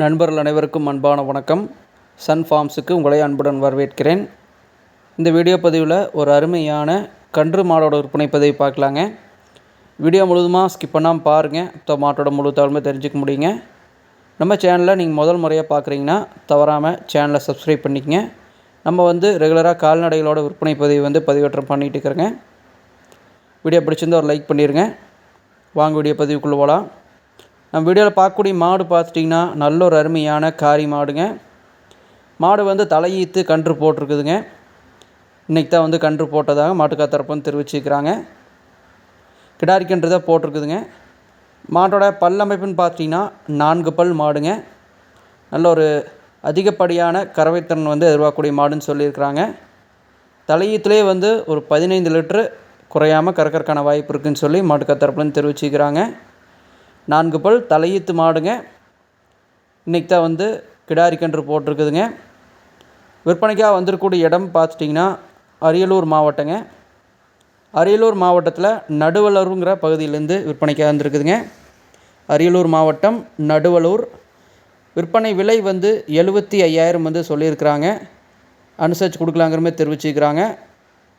நண்பர்கள் அனைவருக்கும் அன்பான வணக்கம். சன் ஃபார்ம்ஸுக்கு உங்களை அன்புடன் வரவேற்கிறேன். இந்த வீடியோ பதிவில் ஒரு அருமையான கன்று மாடோட விற்பனை பதிவு பார்க்கலாங்க. வீடியோ முழுதுமாக ஸ்கிப் பண்ணாமல் பாருங்கள் இப்போ மாட்டோட முழு தகவலுமே தெரிஞ்சுக்க முடியுங்க. நம்ம சேனலில் நீங்கள் முதல் முறையாக பார்க்குறீங்கன்னா தவறாமல் சேனலை சப்ஸ்கிரைப் பண்ணிக்கங்க. நம்ம வந்து ரெகுலராக கால்நடைகளோட விற்பனை பதிவு வந்து பதிவேற்றம் பண்ணிகிட்டு இருக்கிறேங்க. வீடியோ பிடிச்சிருந்தால் ஒரு லைக் பண்ணிடுங்க வாங்க வீடியோ பதிவுக்குள்ளே போகலாம் நம்ம வீடியோவில் பார்க்கக்கூடிய மாடு பார்த்துட்டிங்கன்னா நல்ல ஒரு அருமையான காரி மாடுங்க. மாடு வந்து தலையீத்து கன்று போட்டிருக்குதுங்க. இன்றைக்கி தான் வந்து கன்று போட்டதாக மாட்டுக்கா தரப்புன்னு தெரிவிச்சுக்கிறாங்க கிடாரி கன்று தான் போட்டிருக்குதுங்க. மாட்டோட பல் அமைப்புன்னு பார்த்தீங்கன்னா நான்கு பல் மாடுங்க. நல்ல ஒரு அதிகப்படியான கறவைத்திறன் வந்து எதிர்பார்க்கக்கூடிய மாடுன்னு சொல்லியிருக்கிறாங்க. தலையீத்துலேயே வந்து ஒரு பதினைந்து லிட்ரு குறையாமல் கறக்கறக்கான வாய்ப்பு இருக்குதுன்னு சொல்லி மாட்டுக்கா தரப்புலன்னு தெரிவிச்சுக்கிறாங்க நான்கு பல் தலையீத்து மாடுங்க. இன்றைக்கி தான் வந்து கிடாரி கன்று போட்டிருக்குதுங்க. விற்பனைக்காக வந்திருக்கக்கூடிய இடம் பார்த்துட்டிங்கன்னா அரியலூர் மாவட்டங்க. அரியலூர் மாவட்டத்தில் நடுவலூருங்கிற பகுதியிலேருந்து விற்பனைக்காக வந்திருக்குதுங்க. அரியலூர் மாவட்டம் நடுவலூர். விற்பனை விலை வந்து எழுபத்தி ஐயாயிரம் வந்து சொல்லியிருக்கிறாங்க. அனுசரித்து கொடுக்கலாங்கிற மாதிரி தெரிவிச்சுக்கிறாங்க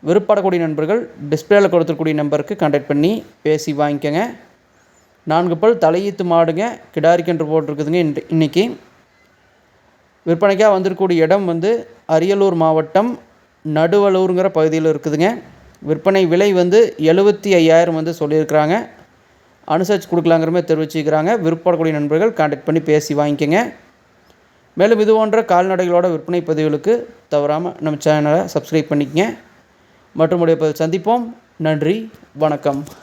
விருப்பப்படக்கூடிய நண்பர்கள் டிஸ்பிளேயில் கொடுத்துருக்கூடிய நம்பருக்கு கான்டாக்ட் பண்ணி பேசி வாங்கிக்கோங்க. நான்கு பல் தலையீத்து மாடுங்க கிடாரிக்கன்று போட்டிருக்குதுங்க இன்று இன்றைக்கி விற்பனைக்காக வந்திருக்கக்கூடிய இடம் வந்து அரியலூர் மாவட்டம் நடுவலூருங்கிற பகுதியில் இருக்குதுங்க. விற்பனை விலை வந்து எழுபத்தி ஐயாயிரம் வந்து சொல்லியிருக்கிறாங்க. அனுசரித்து கொடுக்கலாங்கிற மாதிரி தெரிவிச்சுக்கிறாங்க. விற்படக்கூடிய நண்பர்கள் கான்டாக்ட் பண்ணி பேசி வாங்கிக்கோங்க. மேலும் இது போன்ற கால்நடைகளோட விற்பனை பதிவுகளுக்கு தவறாமல் நம்ம சேனலை சப்ஸ்கிரைப் பண்ணிக்கங்க. மற்றும் உடைய சந்திப்போம். நன்றி வணக்கம்.